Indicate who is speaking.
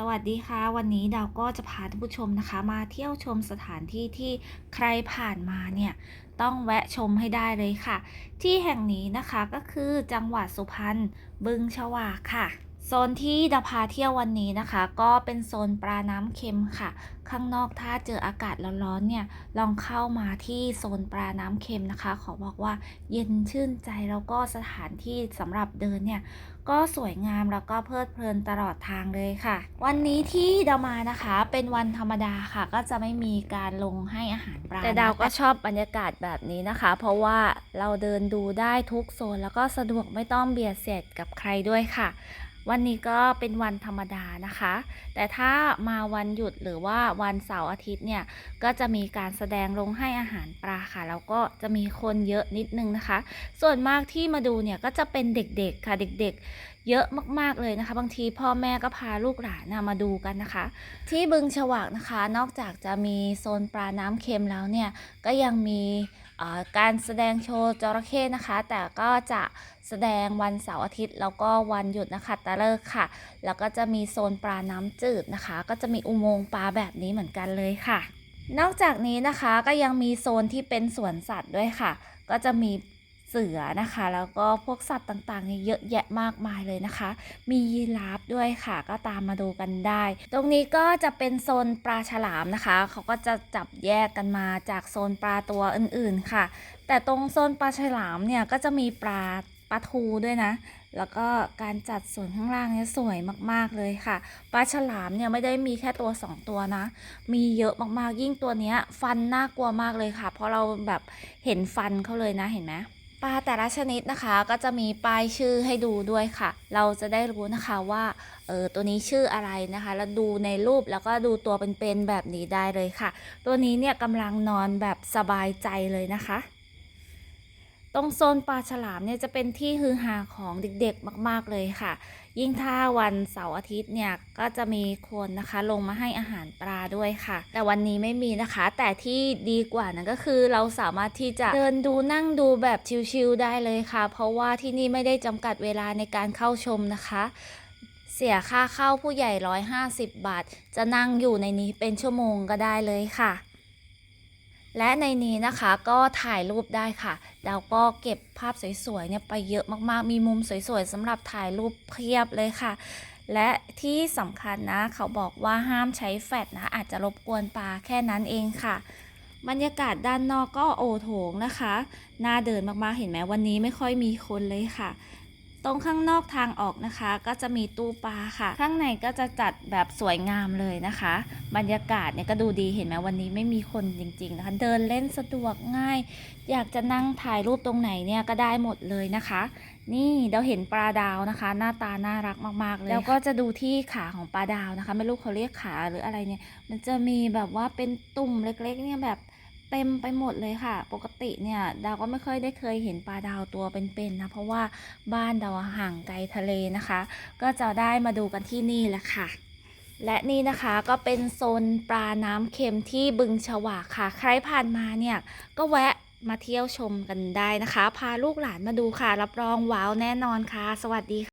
Speaker 1: สวัสดีค่ะ วันนี้ดาวก็จะพาท่านผู้ชมนะคะ มาเที่ยวชมสถานที่ที่ใครผ่านมาเนี่ยต้องแวะชมให้ได้เลยค่ะ ที่แห่งนี้นะคะก็คือจังหวัดสุพรรณบึงฉวากค่ะ โซนที่ดาพาเที่ยววันนี้นะคะ ก็เป็นโซนปลาน้ำเค็มค่ะ ข้างนอกถ้าเจออากาศร้อนๆเนี่ยลองเข้ามาที่โซนปลาน้ำเค็มนะคะ ขอบอกว่าเย็นชื่นใจแล้วก็สถานที่สำหรับเดินเนี่ยก็สวยงามแล้วก็เพลิดเพลินตลอดทางเลยค่ะ วันนี้ที่ดาวมานะคะ เป็นวันธรรมดาค่ะ ก็จะไม่มีการลงให้อาหารปลาแต่ดาวก็ชอบบรรยากาศแบบนี้นะคะ เพราะว่าเราเดินดูได้ทุกโซนแล้วก็สะดวกไม่ต้องเบียดเสียดกับใครด้วยค่ะ วันนี้ก็เป็นวันธรรมดานะคะ แต่ถ้ามาวันหยุดหรือว่าวันเสาร์อาทิตย์เนี่ย ก็จะมีการแสดงลงให้อาหารปลาค่ะ แล้วก็จะมีคนเยอะนิดนึงนะคะ ส่วนมากที่มาดูเนี่ยก็จะเป็นเด็กๆค่ะเด็กๆ เยอะมากๆเลยนะคะ บางทีพ่อแม่ก็พาลูกหลานน่ะมาดูกันนะคะ ที่บึงฉวากนะคะ นอกจากจะมีโซนปลาน้ำเค็มแล้วเนี่ยก็ยังมีการแสดงโชว์จระเข้นะคะ แต่ก็จะแสดงวันเสาร์อาทิตย์ แล้วก็วันหยุดนะคะตะเลิกค่ะ แล้วก็จะมีโซนปลาน้ำจืดนะคะ ก็จะมีอุโมงค์ปลาแบบนี้เหมือนกันเลยค่ะ นอกจากนี้นะคะก็ยังมีโซนที่เป็นสวนสัตว์ด้วยค่ะ ก็จะมี เสือนะคะ แล้วก็พวกสัตว์ต่างๆเนี่ยเยอะแยะมากมายเลยนะคะ มียีราฟด้วยค่ะ ก็ตามมาดูกันได้ ตรงนี้ก็จะเป็นโซนปลาฉลามนะคะ เขาก็จะจับแยกกันมาจากโซนปลาตัวอื่นๆค่ะ แต่ตรงโซนปลาฉลามเนี่ยก็จะมีปลาปลาทูด้วยนะ แล้วก็การจัดส่วนข้างล่างเนี่ยสวยมากๆเลยค่ะ ปลาฉลามเนี่ยไม่ได้มีแค่ตัว 2 ตัวนะ มีเยอะมากๆ ยิ่งตัวเนี้ย ฟันน่ากลัวมากเลยค่ะ เพราะเราแบบเห็นฟันเขาเลยนะ เห็นไหม ปลาแต่ละชนิดนะคะก็จะมีป้ายชื่อให้ดูด้วยค่ะ เราจะได้รู้นะคะว่าเออตัวนี้ชื่ออะไรนะคะ แล้วดูในรูปแล้วก็ดูตัวเป็นๆแบบนี้ได้เลยค่ะ ตัวนี้เนี่ยกำลังนอนแบบสบายใจเลยนะคะ รงโซนปลาฉลามเนี่ยจะเป็นที่ฮือฮาของเด็กๆมาก ๆเลยค่ะ ยิ่งถ้าวันเสาร์อาทิตย์เนี่ยก็จะมีคนนะคะลงมาให้อาหารปลาด้วยค่ะ แต่วันนี้ไม่มีนะคะ แต่ที่ดีกว่านั้นก็คือเราสามารถที่จะเดินดูนั่งดูแบบชิลๆได้เลยค่ะ เพราะว่าที่นี่ไม่ได้จำกัดเวลาในการเข้าชมนะคะเสียค่าเข้าผู้ใหญ่ 150 บาท จะนั่งอยู่ในนี้เป็นชั่วโมงก็ได้เลยค่ะ และในนี้นะคะก็ถ่ายรูปได้ค่ะดาวก็เก็บภาพสวยๆเนี่ยไปเยอะมากๆ มีมุมสวยๆสำหรับถ่ายรูปเพียบเลยค่ะ และที่สำคัญนะ เขาบอกว่าห้ามใช้แฟลชนะ อาจจะรบกวนปลาแค่นั้นเองค่ะ บรรยากาศด้านนอกก็โอโถงนะคะ น่าเดินมากๆ เห็นไหมวันนี้ไม่ค่อยมีคนเลยค่ะ ตรงข้างนอกทางออกนะคะ ก็จะมีตู้ปลาค่ะ ข้างในก็จะจัดแบบสวยงามเลยนะคะ บรรยากาศเนี่ยก็ดูดีเห็นไหมวันนี้ไม่มีคนจริง ๆ นะคะ เดินเล่นสะดวกง่าย อยากจะนั่งถ่ายรูปตรงไหนเนี่ยก็ได้หมดเลยนะคะ นี่เราเห็นปลาดาวนะคะ หน้าตาน่ารักมากๆเลยแล้วก็จะดูที่ขาของปลาดาวนะคะ ไม่รู้เขาเรียกขาหรืออะไรเนี่ย มันจะมีแบบว่าเป็นตุ่มเล็กๆเนี่ยแบบ เต็มไปหมดเลยค่ะ ปกติเนี่ยดาวก็ไม่เคยได้เคยเห็นปลาดาวตัวเป็นๆนะ เพราะว่าบ้านดาวห่างไกลทะเลนะคะ ก็จะได้มาดูกันที่นี่แหละค่ะ และนี่นะคะก็เป็นโซนปลาน้ำเค็มที่บึงฉวากค่ะ ใครผ่านมาเนี่ยก็แวะมาเที่ยวชมกันได้นะคะ พาลูกหลานมาดูค่ะ รับรองว้าวแน่นอนค่ะ สวัสดีค่ะ